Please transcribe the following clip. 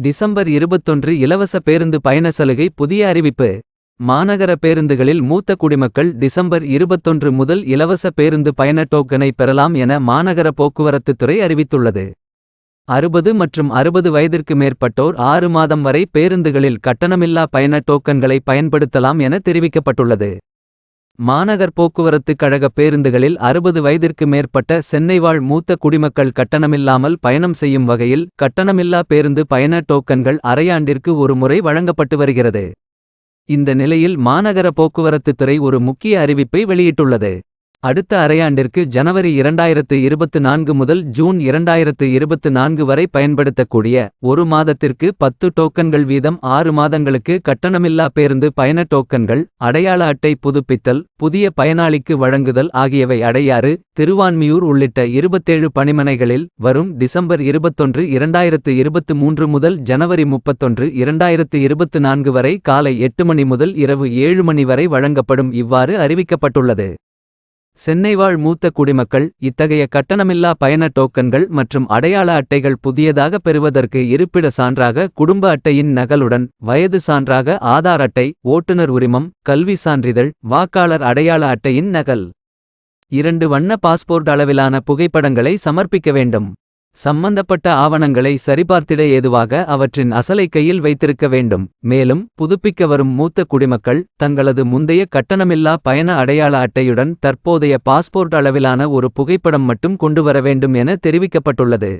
December இருபத்தொன்று இலவச பேருந்து பயண சலுகை புதிய அறிவிப்பு. மாநகர பேருந்துகளில் மூத்த குடிமக்கள் டிசம்பர் இருபத்தொன்று முதல் இலவச பேருந்து பயண டோக்கனை பெறலாம் என மாநகர போக்குவரத்துத் துறை அறிவித்துள்ளது. அறுபது மற்றும் அறுபது வயதிற்கு மேற்பட்டோர் ஆறு மாதம் வரை பேருந்துகளில் கட்டணமில்லா பயண டோக்கன்களை பயன்படுத்தலாம் என தெரிவிக்கப்பட்டுள்ளது. மாநகர் போக்குவரத்துக் கழக பேருந்துகளில் அறுபது வயதிற்கு மேற்பட்ட சென்னை வாழ் மூத்த குடிமக்கள் கட்டணமில்லாமல் பயணம் செய்யும் வகையில் கட்டணமில்லா பேருந்து பயண டோக்கன்கள் அரையாண்டிற்கு ஒரு முறை வழங்கப்பட்டு வருகிறது. இந்த நிலையில் மாநகர போக்குவரத்துத் துறை ஒரு முக்கிய அறிவிப்பை வெளியிட்டுள்ளது. அடுத்த அரையாண்டிற்கு ஜனவரி இரண்டாயிரத்து இருபத்து நான்கு முதல் ஜூன் இரண்டாயிரத்து இருபத்து நான்கு வரை பயன்படுத்தக்கூடிய ஒரு மாதத்திற்கு பத்து டோக்கன்கள் வீதம் ஆறு மாதங்களுக்கு கட்டணமில்லா பேருந்து பயண டோக்கன்கள் அடையாள அட்டை புதுப்பித்தல் புதிய பயனாளிக்கு வழங்குதல் ஆகியவை அடையாறு திருவான்மியூர் உள்ளிட்ட இருபத்தேழு பணிமனைகளில் வரும் டிசம்பர் இருபத்தொன்று இரண்டாயிரத்து இருபத்து மூன்று முதல் ஜனவரி முப்பத்தொன்று இரண்டாயிரத்து இருபத்து நான்கு வரை காலை எட்டு மணி முதல் இரவு ஏழு மணி வரை வழங்கப்படும் இவ்வாறு அறிவிக்கப்பட்டுள்ளது. சென்னை வாழ் மூத்த குடிமக்கள் இத்தகைய கட்டணமில்லா பயண டோக்கன்கள் மற்றும் அடையாள அட்டைகள் புதியதாக பெறுவதற்கு இருப்பிட சான்றாக குடும்ப அட்டையின் நகலுடன் வயது சான்றாக ஆதார் அட்டை ஓட்டுநர் உரிமம் கல்வி சான்றிதழ் வாக்காளர் அடையாள அட்டையின் நகல். இரண்டு வண்ண பாஸ்போர்ட் அளவிலான புகைப்படங்களை சமர்ப்பிக்க வேண்டும். சம்பந்தப்பட்ட ஆவணங்களை சரிபார்த்திட ஏதுவாக அவற்றின் அசலை கையில் வைத்திருக்க வேண்டும். மேலும் புதுப்பிக்க வரும் மூத்த குடிமக்கள் தங்களது முந்தைய கட்டணமில்லா பயண அடையாள அட்டையுடன் தற்போதைய பாஸ்போர்ட் அளவிலான ஒரு புகைப்படம் மட்டும் கொண்டு வர வேண்டும் என தெரிவிக்கப்பட்டுள்ளது.